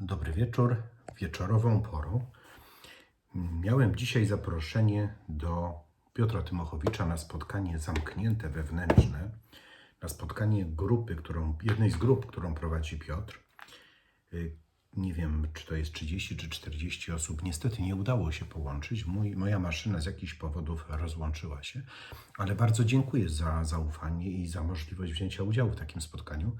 Dobry wieczór. Wieczorową porą miałem dzisiaj zaproszenie do Piotra Tymochowicza na spotkanie zamknięte wewnętrzne, na spotkanie grupy, którą, jednej z grup, którą prowadzi Piotr. Y, Nie wiem, czy to jest 30 czy 40 osób. Niestety nie udało się połączyć. Mój, moja maszyna z jakichś powodów rozłączyła się, ale bardzo dziękuję za zaufanie i za możliwość wzięcia udziału w takim spotkaniu.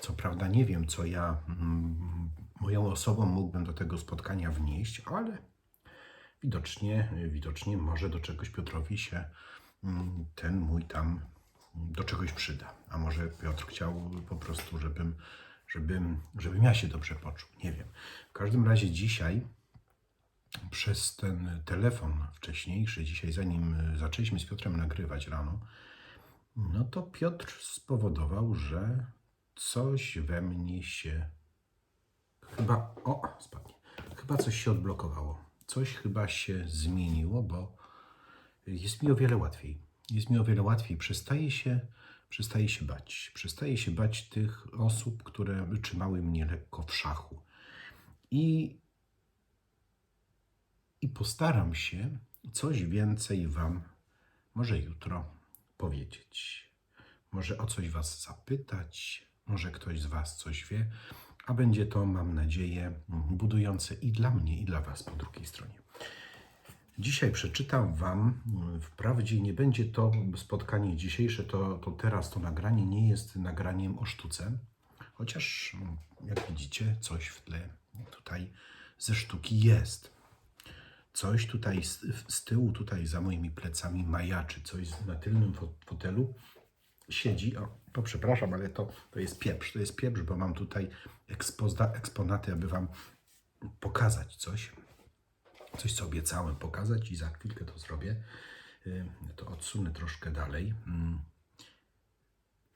Co prawda nie wiem, co ja mm, moją osobą mógłbym do tego spotkania wnieść, ale widocznie, widocznie może do czegoś Piotrowi się mm, ten mój tam do czegoś przyda. A może Piotr chciał po prostu, żebym, żebym, żebym ja się dobrze poczuł. Nie wiem. W każdym razie dzisiaj przez ten telefon wcześniejszy, dzisiaj zanim zaczęliśmy z Piotrem nagrywać rano, no to Piotr spowodował, że coś we mnie się chyba, o, spadnie, chyba coś się odblokowało. Coś chyba się zmieniło, bo jest mi o wiele łatwiej. Jest mi o wiele łatwiej. Przestaję się, przestaję się bać. Przestaję się bać tych osób, które trzymały mnie lekko w szachu. I i postaram się coś więcej Wam, może jutro, powiedzieć. Może o coś Was zapytać, może ktoś z Was coś wie, a będzie to, mam nadzieję, budujące i dla mnie, i dla Was po drugiej stronie. Dzisiaj przeczytam Wam, wprawdzie nie będzie to spotkanie dzisiejsze, to, to teraz to nagranie nie jest nagraniem o sztuce, chociaż jak widzicie, coś w tle tutaj ze sztuki jest coś tutaj z, z tyłu, tutaj za moimi plecami majaczy, coś na tylnym fo- fotelu siedzi. O, to przepraszam, ale to, to jest pieprz. To jest pieprz, bo mam tutaj eksponaty, aby Wam pokazać coś. Coś, co obiecałem pokazać i za chwilkę to zrobię. Y, To odsunę troszkę dalej. Mm.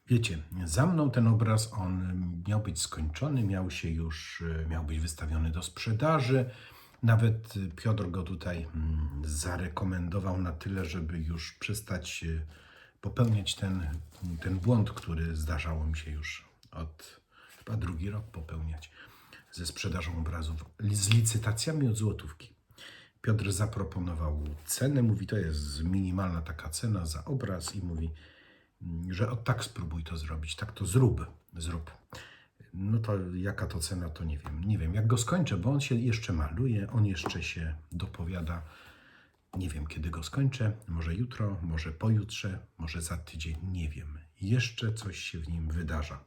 Wiecie, za mną ten obraz, on miał być skończony, miał się już, y, miał być wystawiony do sprzedaży. Nawet y, Piotr go tutaj mm, zarekomendował na tyle, żeby już przestać popełniać ten, ten błąd, który zdarzało mi się już od chyba drugi rok popełniać ze sprzedażą obrazów, z licytacjami od złotówki. Piotr zaproponował cenę, mówi, to jest minimalna taka cena za obraz i mówi, że o tak spróbuj to zrobić, tak to zrób, zrób. No to jaka to cena, to nie wiem. Nie wiem, jak go skończę, bo on się jeszcze maluje, on jeszcze się dopowiada. Nie wiem, kiedy go skończę. Może jutro, może pojutrze, może za tydzień, nie wiem. Jeszcze coś się w nim wydarza.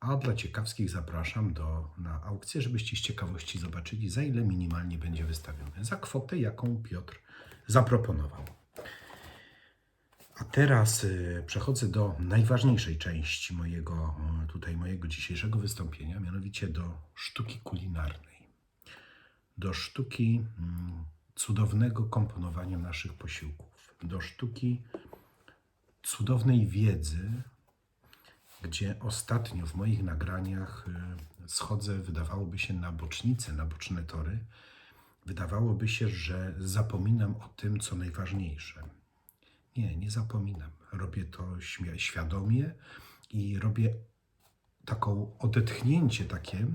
A dla ciekawskich zapraszam do, na aukcję, żebyście z ciekawości zobaczyli, za ile minimalnie będzie wystawiony. Za kwotę, jaką Piotr zaproponował. A teraz y, przechodzę do najważniejszej części mojego, y, tutaj mojego dzisiejszego wystąpienia, mianowicie do sztuki kulinarnej. Do sztuki mm, cudownego komponowania naszych posiłków. Do sztuki cudownej wiedzy, gdzie ostatnio w moich nagraniach y, schodzę, wydawałoby się, na bocznice, na boczne tory. Wydawałoby się, że zapominam o tym, co najważniejsze. Nie, nie zapominam. Robię to świadomie i robię taką odetchnięcie takie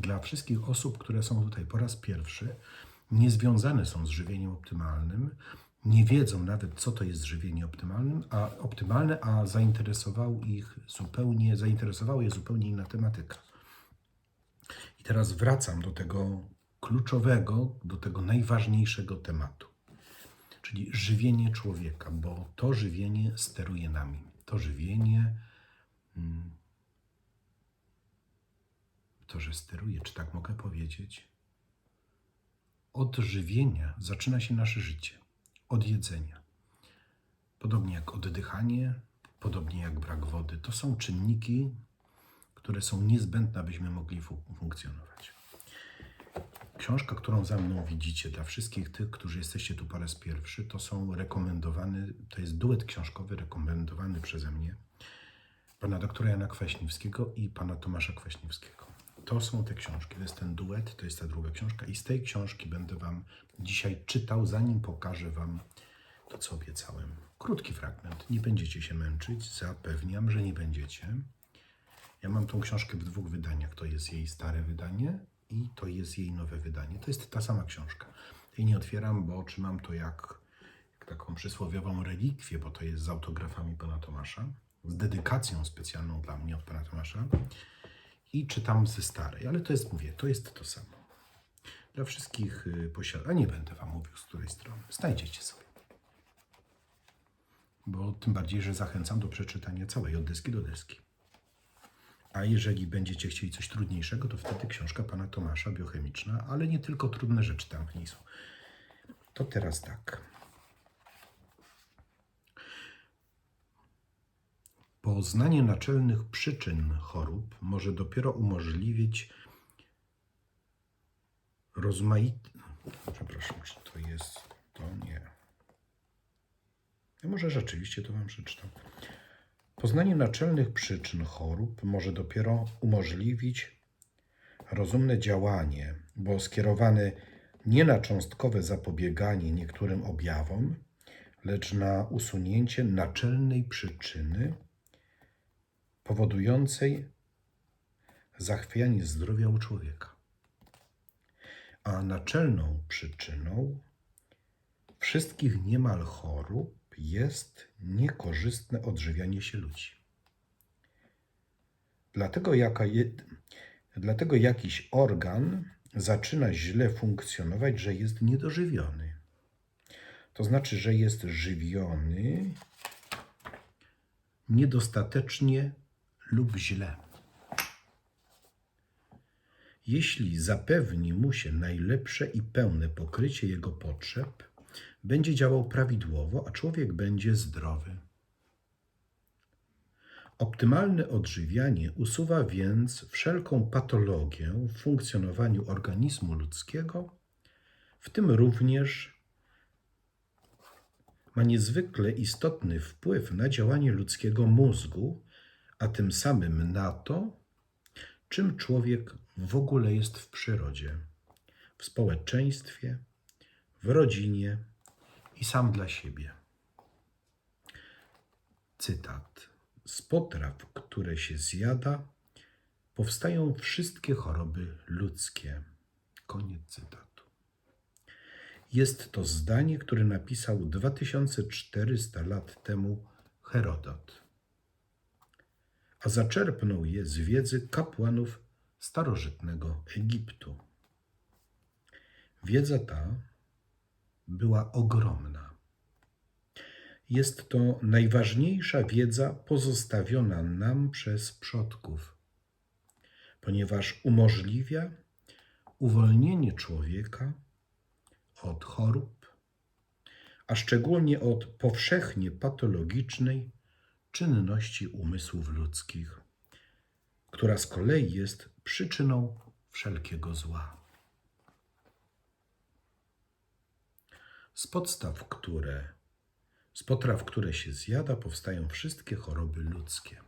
dla wszystkich osób, które są tutaj po raz pierwszy, nie związane są z żywieniem optymalnym, nie wiedzą nawet, co to jest żywienie optymalnym, a optymalne, a zainteresował ich zupełnie, zainteresowała je zupełnie inna tematyka. I teraz wracam do tego kluczowego, do tego najważniejszego tematu czyli żywienie człowieka, bo to żywienie steruje nami. To żywienie, mm, to, że steruje, czy tak mogę powiedzieć? Od żywienia zaczyna się nasze życie, od jedzenia. Podobnie jak oddychanie, podobnie jak brak wody. To są czynniki, które są niezbędne, abyśmy mogli fu- funkcjonować. Książka, którą za mną widzicie, dla wszystkich tych, którzy jesteście tu po raz pierwszy, to są rekomendowane, to jest duet książkowy rekomendowany przeze mnie, pana doktora Jana Kwaśniewskiego i pana Tomasza Kwaśniewskiego. To są te książki, to jest ten duet, to jest ta druga książka i z tej książki będę wam dzisiaj czytał, zanim pokażę wam to, co obiecałem. Krótki fragment, nie będziecie się męczyć, zapewniam, że nie będziecie. Ja mam tą książkę w dwóch wydaniach. To jest jej stare wydanie i to jest jej nowe wydanie. To jest ta sama książka. Jej nie otwieram, bo trzymam to jak, jak taką przysłowiową relikwię, bo to jest z autografami pana Tomasza, z dedykacją specjalną dla mnie od pana Tomasza i czytam ze starej, ale to jest, mówię, to jest to samo. Dla wszystkich posiadaczy, a nie będę wam mówił z której strony, znajdziecie sobie. Bo tym bardziej, że zachęcam do przeczytania całej, od deski do deski. A jeżeli będziecie chcieli coś trudniejszego, to wtedy książka pana Tomasza, biochemiczna, ale nie tylko trudne rzeczy tam w niej są. To teraz tak. Poznanie naczelnych przyczyn chorób może dopiero umożliwić rozmaite. Przepraszam, czy to jest to? Nie. Ja może rzeczywiście to Wam przeczytam. Poznanie naczelnych przyczyn chorób może dopiero umożliwić rozumne działanie, bo skierowane nie na cząstkowe zapobieganie niektórym objawom, lecz na usunięcie naczelnej przyczyny powodującej zachwianie zdrowia u człowieka. A naczelną przyczyną wszystkich niemal chorób jest niekorzystne odżywianie się ludzi. Dlatego, jaka je, dlatego jakiś organ zaczyna źle funkcjonować, że jest niedożywiony. To znaczy, że jest żywiony niedostatecznie lub źle. Jeśli zapewni mu się najlepsze i pełne pokrycie jego potrzeb, będzie działał prawidłowo, a człowiek będzie zdrowy. Optymalne odżywianie usuwa więc wszelką patologię w funkcjonowaniu organizmu ludzkiego, w tym również ma niezwykle istotny wpływ na działanie ludzkiego mózgu, a tym samym na to, czym człowiek w ogóle jest w przyrodzie, w społeczeństwie, w rodzinie i sam dla siebie. Cytat. Z potraw, które się zjada, powstają wszystkie choroby ludzkie. Koniec cytatu. Jest to zdanie, które napisał 2400 lat temu Herodot, a zaczerpnął je z wiedzy kapłanów starożytnego Egiptu. Wiedza ta była ogromna. Jest to najważniejsza wiedza pozostawiona nam przez przodków, ponieważ umożliwia uwolnienie człowieka od chorób, a szczególnie od powszechnie patologicznej czynności umysłów ludzkich, która z kolei jest przyczyną wszelkiego zła. Z podstaw, które, z potraw, które się zjada, powstają wszystkie choroby ludzkie.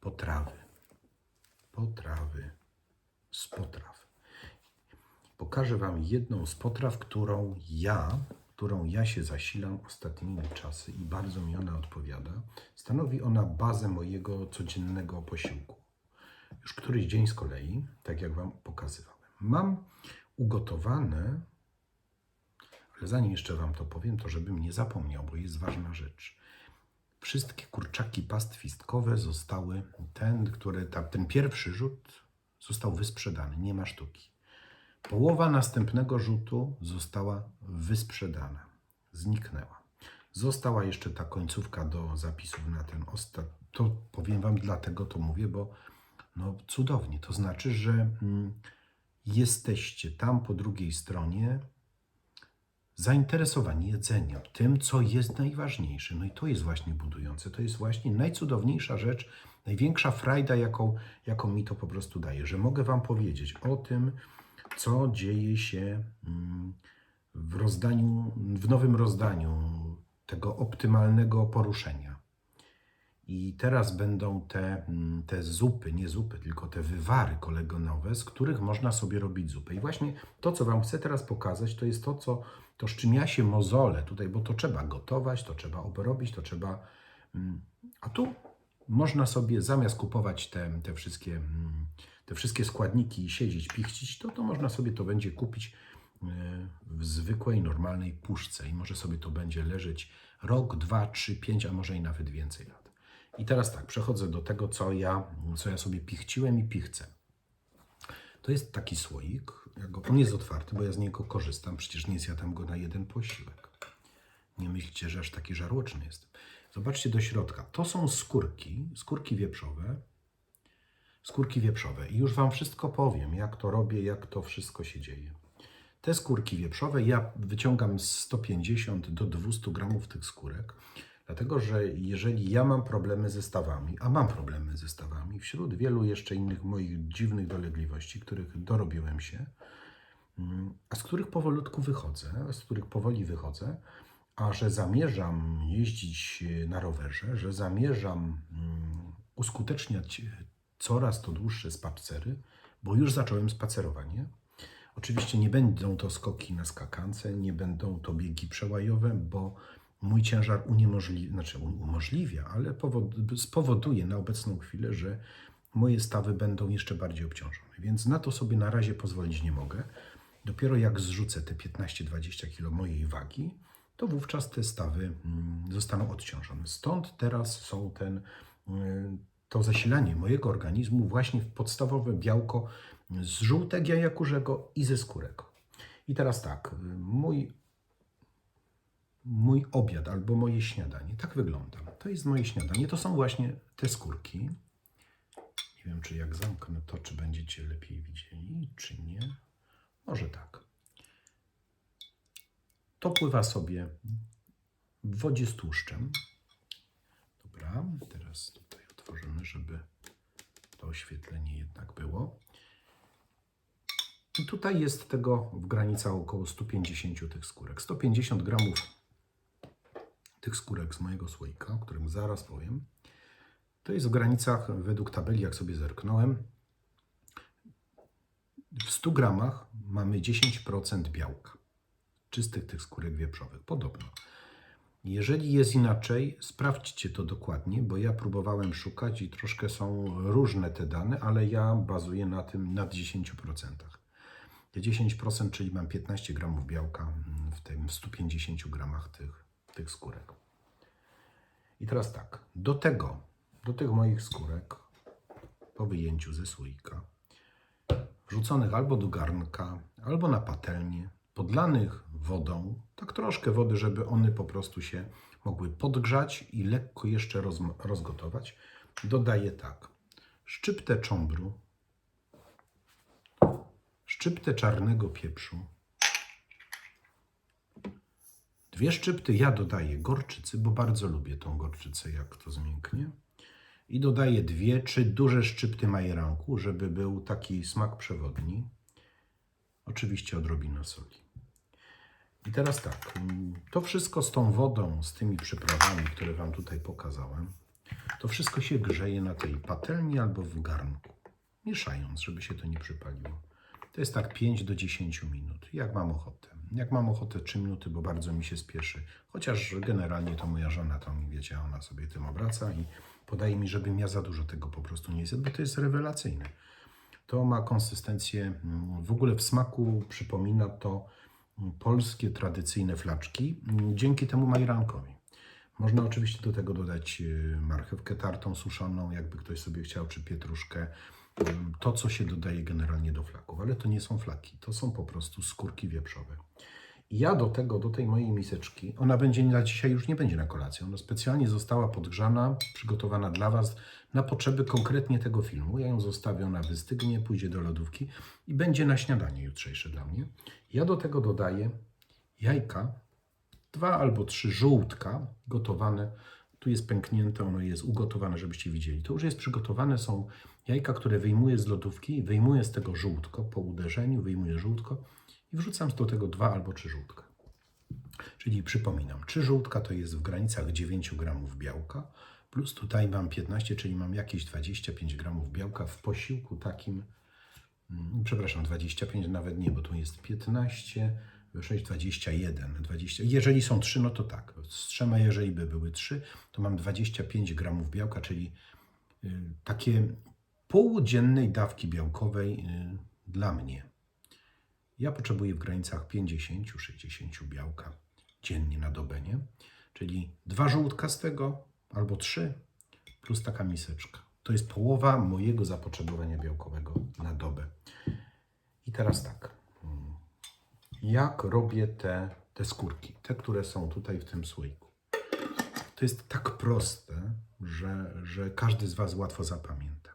Potrawy, potrawy, z potraw. Pokażę Wam jedną z potraw, którą ja, którą ja się zasilam ostatnimi czasy i bardzo mi ona odpowiada. Stanowi ona bazę mojego codziennego posiłku. Już któryś dzień z kolei, tak jak Wam pokazywałem. Mam ugotowane ale zanim jeszcze Wam to powiem, to żebym nie zapomniał, bo jest ważna rzecz. Wszystkie kurczaki pastwistkowe zostały, ten, który, ta, ten pierwszy rzut został wysprzedany, nie ma sztuki. Połowa następnego rzutu została wysprzedana, zniknęła. Została jeszcze ta końcówka do zapisów na ten ostatni. To powiem Wam dlatego to mówię, bo no cudownie. To znaczy, że mm, jesteście tam po drugiej stronie zainteresowani jedzeniem, tym, co jest najważniejsze. No i to jest właśnie budujące, to jest właśnie najcudowniejsza rzecz, największa frajda, jaką, jaką mi to po prostu daje, że mogę Wam powiedzieć o tym, co dzieje się mm, w rozdaniu, w nowym rozdaniu tego optymalnego poruszenia. I teraz będą te, mm, te zupy, nie zupy, tylko te wywary kolegonowe, z których można sobie robić zupę. I właśnie to, co Wam chcę teraz pokazać, to jest to, co, to z czym ja się mozolę tutaj, bo to trzeba gotować, to trzeba obrobić, to trzeba... mm, A tu można sobie zamiast kupować te, te wszystkie te wszystkie składniki i siedzieć, pichcić, to, to można sobie to będzie kupić e, w zwykłej, normalnej puszce i może sobie to będzie leżeć rok, dwa, trzy, pięć, a może i nawet więcej lat. I teraz tak, przechodzę do tego, co ja, co ja sobie pichciłem i pichcę. To jest taki słoik. On jest otwarty, bo ja z niego korzystam. Przecież nie zjadam go na jeden posiłek. Nie myślcie, że aż taki żarłoczny jestem. Zobaczcie do środka. To są skórki, skórki wieprzowe. Skórki wieprzowe. I już Wam wszystko powiem, jak to robię, jak to wszystko się dzieje. Te skórki wieprzowe ja wyciągam z 150 do 200 gramów tych skórek, dlatego że jeżeli ja mam problemy ze stawami, a mam problemy ze stawami, wśród wielu jeszcze innych moich dziwnych dolegliwości, których dorobiłem się, mm, a z których powolutku wychodzę, z których powoli wychodzę, a że zamierzam jeździć na rowerze, że zamierzam mm, uskuteczniać coraz to dłuższe spacery, bo już zacząłem spacerowanie. Oczywiście nie będą to skoki na skakance, nie będą to biegi przełajowe, bo mój ciężar uniemożliwia, znaczy umożliwia, ale powod, spowoduje na obecną chwilę, że moje stawy będą jeszcze bardziej obciążone. Więc na to sobie na razie pozwolić nie mogę. Dopiero jak zrzucę te 15-20 kg mojej wagi, to wówczas te stawy mm, zostaną odciążone. Stąd teraz są ten, mm, to zasilanie mojego organizmu właśnie w podstawowe białko z żółtek jaja kurzego i ze skórek. I teraz tak, mój, mój obiad albo moje śniadanie, tak wygląda. To jest moje śniadanie, to są właśnie te skórki. Nie wiem, czy jak zamknę to, czy będziecie lepiej widzieli, czy nie. Może tak. To pływa sobie w wodzie z tłuszczem. Dobra, teraz otworzymy, żeby to oświetlenie jednak było. I tutaj jest tego w granicach około 150 tych skórek. 150 gramów tych skórek z mojego słoika, o którym zaraz powiem. To jest w granicach, według tabeli, jak sobie zerknąłem, w 100 gramach mamy 10% białka czystych tych skórek wieprzowych. Podobno. Jeżeli jest inaczej, sprawdźcie to dokładnie, bo ja próbowałem szukać i troszkę są różne te dane, ale ja bazuję na tym nad 10%. Te 10%, czyli mam 15 gramów białka w tym 150 gramach tych, tych skórek. I teraz tak, do tego, do tych moich skórek po wyjęciu ze słoika, wrzuconych albo do garnka, albo na patelnię, podlanych wodą, tak troszkę wody, żeby one po prostu się mogły podgrzać i lekko jeszcze roz, rozgotować, dodaję tak, szczyptę cząbru, szczyptę czarnego pieprzu, dwie szczypty ja dodaję gorczycy, bo bardzo lubię tą gorczycę, jak to zmięknie. I dodaję dwie, trzy duże szczypty majeranku, żeby był taki smak przewodni. Oczywiście odrobinę soli. I teraz tak, to wszystko z tą wodą, z tymi przyprawami, które Wam tutaj pokazałem, to wszystko się grzeje na tej patelni albo w garnku, mieszając, żeby się to nie przypaliło. To jest tak 5 do 10 minut, jak mam ochotę. Jak mam ochotę 3 minuty, bo bardzo mi się spieszy. Chociaż generalnie to moja żona tam, wiecie, ona sobie tym obraca i podaje mi, żebym ja za dużo tego po prostu nie zjadł, bo to jest rewelacyjne. To ma konsystencję, mm, w ogóle w smaku przypomina to polskie tradycyjne flaczki dzięki temu majrankowi. Można oczywiście do tego dodać e, marchewkę tartą suszoną, jakby ktoś sobie chciał, czy pietruszkę. To, co się dodaje generalnie do flaków, ale to nie są flaki, to są po prostu skórki wieprzowe. Ja do tego, do tej mojej miseczki, ona będzie na dzisiaj już nie będzie na kolację, ona specjalnie została podgrzana, przygotowana dla Was na potrzeby konkretnie tego filmu. Ja ją zostawię, ona wystygnie, pójdzie do lodówki i będzie na śniadanie jutrzejsze dla mnie. Ja do tego dodaję jajka, dwa albo trzy żółtka gotowane. Tu jest pęknięte, ono jest ugotowane, żebyście widzieli. To już jest przygotowane, są jajka, które wyjmuję z lodówki, wyjmuję z tego żółtko po uderzeniu, wyjmuję żółtko i wrzucam do tego dwa albo trzy żółtka. Czyli przypominam, trzy żółtka to jest w granicach 9 gramów białka, plus tutaj mam 15, czyli mam jakieś 25 gramów białka w posiłku takim, przepraszam, 25 nawet nie, bo tu jest 15, 6, 21, 20. Jeżeli są 3, no to tak. Z trzema, jeżeli by były 3, to mam 25 gramów białka, czyli y, takie półdziennej dawki białkowej y, dla mnie. Ja potrzebuję w granicach 50-60 białka dziennie na dobę, nie? Czyli dwa żółtka z tego albo trzy plus taka miseczka. To jest połowa mojego zapotrzebowania białkowego na dobę. I teraz tak. Jak robię te, te skórki, te, które są tutaj w tym słoiku? To jest tak proste, że, że każdy z Was łatwo zapamięta.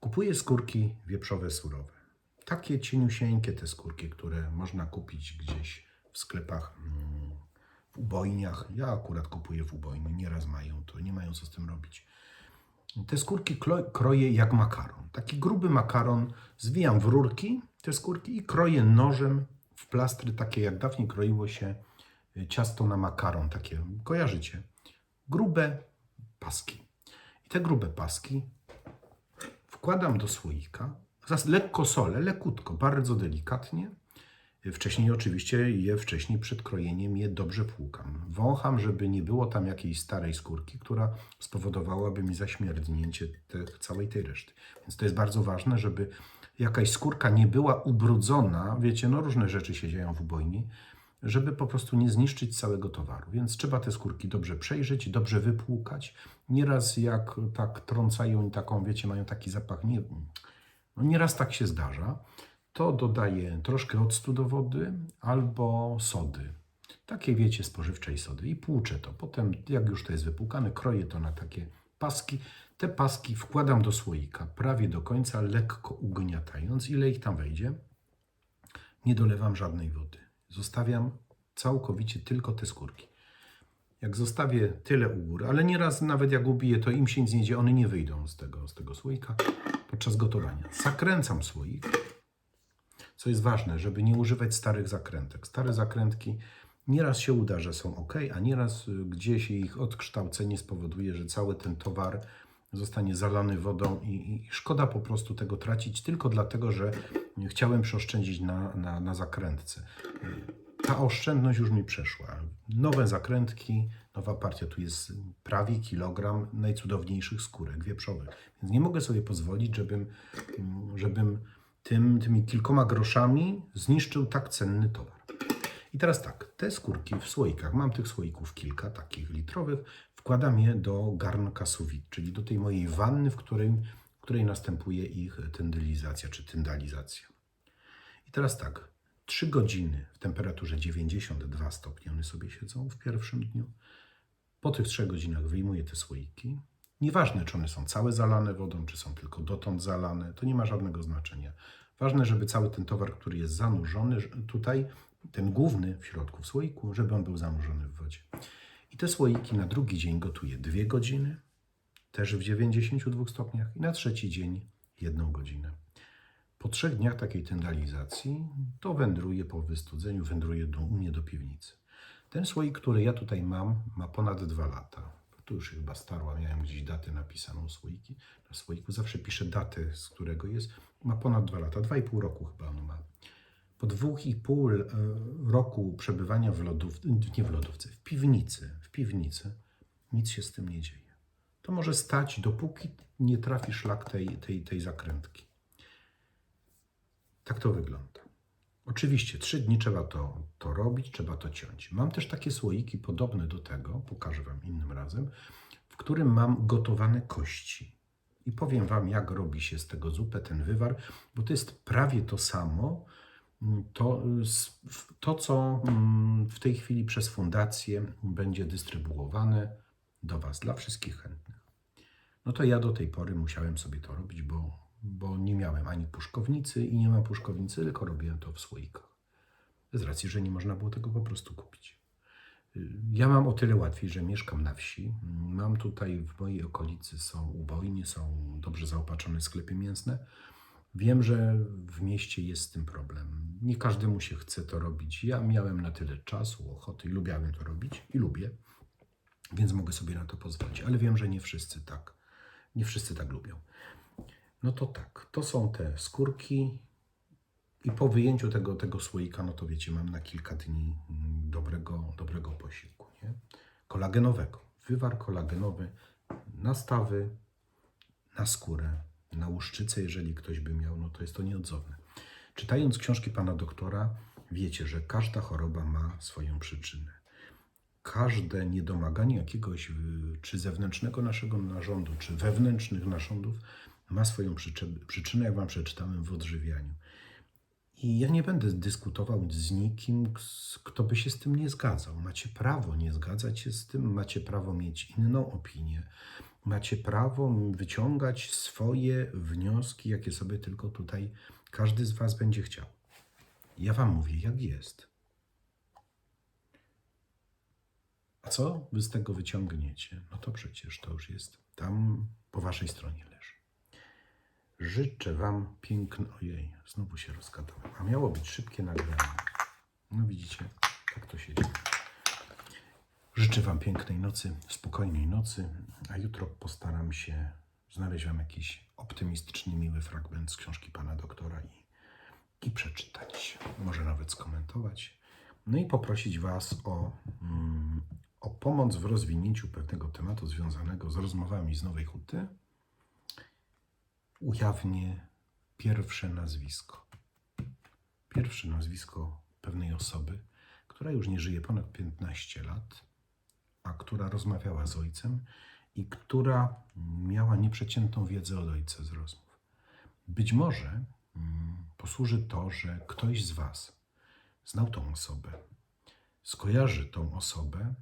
Kupuję skórki wieprzowe surowe. Takie cieniusieńkie te skórki, które można kupić gdzieś w sklepach, mm, w ubojniach. Ja akurat kupuję w ubojni, nieraz mają to, nie mają co z tym robić. Te skórki kroję jak makaron. Taki gruby makaron zwijam w rurki te skórki i kroję nożem w plastry, takie jak dawniej kroiło się y, ciasto na makaron, takie, kojarzycie? Grube paski. I te grube paski wkładam do słoika, lekko solę, lekutko, bardzo delikatnie. Wcześniej oczywiście je wcześniej przed krojeniem je dobrze płukam. Wącham, żeby nie było tam jakiejś starej skórki, która spowodowałaby mi zaśmierdnięcie te, całej tej reszty. Więc to jest bardzo ważne, żeby jakaś skórka nie była ubrudzona. Wiecie, no różne rzeczy się dzieją w ubojni, żeby po prostu nie zniszczyć całego towaru. Więc trzeba te skórki dobrze przejrzeć, dobrze wypłukać. Nieraz jak tak trącają i taką, wiecie, mają taki zapach, nie, no nieraz tak się zdarza, to dodaję troszkę octu do wody albo sody. Takiej, wiecie, spożywczej sody i płuczę to. Potem, jak już to jest wypłukane, kroję to na takie paski. Te paski wkładam do słoika prawie do końca, lekko ugniatając. Ile ich tam wejdzie? Nie dolewam żadnej wody. Zostawiam całkowicie tylko te skórki. Jak zostawię tyle u góry, ale nieraz nawet jak ubiję, to im się nic nie dzieje, one nie wyjdą z tego, z tego słoika podczas gotowania. Zakręcam słoik, co jest ważne, żeby nie używać starych zakrętek. Stare zakrętki nieraz się uda, że są ok, a nieraz y, gdzieś ich odkształcenie spowoduje, że cały ten towar zostanie zalany wodą i, i szkoda po prostu tego tracić tylko dlatego, że chciałem przeoszczędzić na, na, na zakrętce. Ta oszczędność już mi przeszła. Nowe zakrętki, nowa partia, tu jest prawie kilogram najcudowniejszych skórek wieprzowych. Więc nie mogę sobie pozwolić, żebym, mm, żebym tym, tymi kilkoma groszami zniszczył tak cenny towar. I teraz tak, te skórki w słoikach, mam tych słoików kilka takich litrowych, wkładam je do garnka vide, czyli do tej mojej wanny, w której, w której następuje ich tyndylizacja czy tyndalizacja. I teraz tak, 3 godziny w temperaturze 92 stopni one sobie siedzą w pierwszym dniu. Po tych 3 godzinach wyjmuję te słoiki. Nieważne, czy one są całe zalane wodą, czy są tylko dotąd zalane, to nie ma żadnego znaczenia. Ważne, żeby cały ten towar, który jest zanurzony, tutaj, ten główny w środku w słoiku, żeby on był zanurzony w wodzie. I te słoiki na drugi dzień gotuję 2 godziny, też w 92 stopniach, i na trzeci dzień 1 godzinę. Po trzech dniach takiej tyndalizacji to wędruje po wystudzeniu, wędruje do, u mnie do piwnicy. Ten słoik, który ja tutaj mam, ma ponad dwa lata. Tu już chyba starła, miałem gdzieś datę napisaną słoiki. Na słoiku zawsze piszę datę, z którego jest. Ma ponad dwa lata, dwa i pół roku chyba ono ma. Po dwóch i pół e, roku przebywania w lodówce, nie w lodówce, w piwnicy, w piwnicy, nic się z tym nie dzieje. To może stać, dopóki nie trafi szlak tej, tej, tej zakrętki. Tak to wygląda. Oczywiście, trzy dni trzeba to, to robić, trzeba to ciąć. Mam też takie słoiki podobne do tego, pokażę Wam innym razem, w którym mam gotowane kości. I powiem Wam, jak robi się z tego zupę, ten wywar, bo to jest prawie to samo, mm, to, w- to co mm, w tej chwili przez fundację będzie dystrybuowane do Was, dla wszystkich chętnych. No to ja do tej pory musiałem sobie to robić, bo, bo nie miałem ani puszkownicy i nie mam puszkownicy, tylko robiłem to w słoikach. Z racji, że nie można było tego po prostu kupić. Ja mam o tyle łatwiej, że mieszkam na wsi. Mam tutaj w mojej okolicy są ubojnie, są dobrze zaopatrzone sklepy mięsne. Wiem, że w mieście jest z tym problem. Nie każdemu się chce to robić. Ja miałem na tyle czasu, ochoty i lubiałem to robić i lubię, więc mogę sobie na to pozwolić. Ale wiem, że nie wszyscy tak, nie wszyscy tak lubią. No to tak, to są te skórki i po wyjęciu tego, tego słoika, no to wiecie, mam na kilka dni mm, dobrego, dobrego posiłku, nie? Kolagenowego. Wywar kolagenowy na stawy, na skórę na łuszczycę, jeżeli ktoś by miał, no to jest to nieodzowne. Czytając książki pana doktora, wiecie, że każda choroba ma swoją przyczynę. Każde niedomaganie jakiegoś y, czy zewnętrznego naszego narządu, czy wewnętrznych narządów ma swoją przyczy- przyczynę, jak wam przeczytałem w odżywianiu. I ja nie będę dyskutował z nikim, kto by się z tym nie zgadzał. Macie prawo nie zgadzać się z tym, macie prawo mieć inną opinię, macie prawo wyciągać swoje wnioski, jakie sobie tylko tutaj każdy z Was będzie chciał. Ja Wam mówię, jak jest. A co Wy z tego wyciągniecie? No to przecież to już jest tam po Waszej stronie. Życzę Wam piękny. Ojej, znowu się rozgadałem. A miało być szybkie nagranie. No widzicie, tak to się dzieje. Życzę Wam pięknej nocy, spokojnej nocy, a jutro postaram się znaleźć Wam jakiś optymistyczny, miły fragment z książki Pana Doktora i, i przeczytać, może nawet skomentować. No i poprosić Was o, mm, o pomoc w rozwinięciu pewnego tematu związanego z rozmowami z Nowej Huty ujawnię pierwsze nazwisko. Pierwsze nazwisko pewnej osoby, która już nie żyje ponad 15 lat, a która rozmawiała z ojcem i która miała nieprzeciętną wiedzę od ojca z rozmów. Być może mm, posłuży to, że ktoś z Was znał tą osobę, skojarzy tą osobę,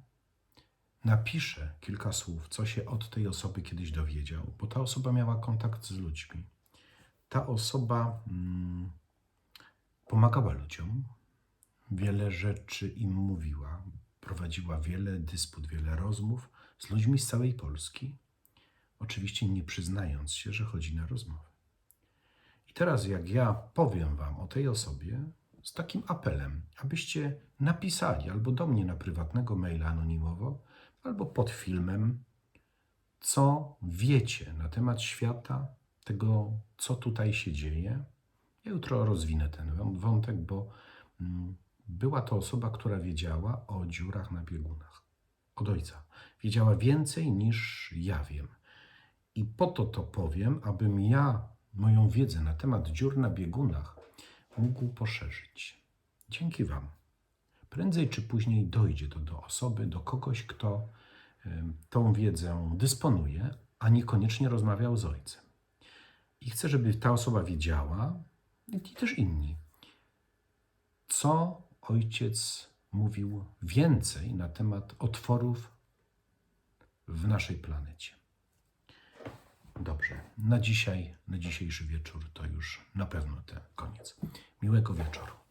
napisze kilka słów, co się od tej osoby kiedyś dowiedział, bo ta osoba miała kontakt z ludźmi. Ta osoba mm, pomagała ludziom, wiele rzeczy im mówiła, prowadziła wiele dysput, wiele rozmów z ludźmi z całej Polski, oczywiście nie przyznając się, że chodzi na rozmowę. I teraz, jak ja powiem Wam o tej osobie, z takim apelem, abyście napisali albo do mnie na prywatnego maila anonimowo, albo pod filmem, co wiecie na temat świata, tego, co tutaj się dzieje. Ja jutro rozwinę ten wą- wątek, bo mm, była to osoba, która wiedziała o dziurach na biegunach. Od ojca. Wiedziała więcej niż ja wiem. I po to to powiem, abym ja moją wiedzę na temat dziur na biegunach mógł poszerzyć. Dzięki Wam. Prędzej czy później dojdzie to do osoby, do kogoś, kto tą wiedzę dysponuje, a niekoniecznie rozmawiał z ojcem. I chcę, żeby ta osoba wiedziała, i też inni, co ojciec mówił więcej na temat otworów w naszej planecie. Dobrze, na dzisiaj, na dzisiejszy wieczór to już na pewno ten koniec. Miłego wieczoru.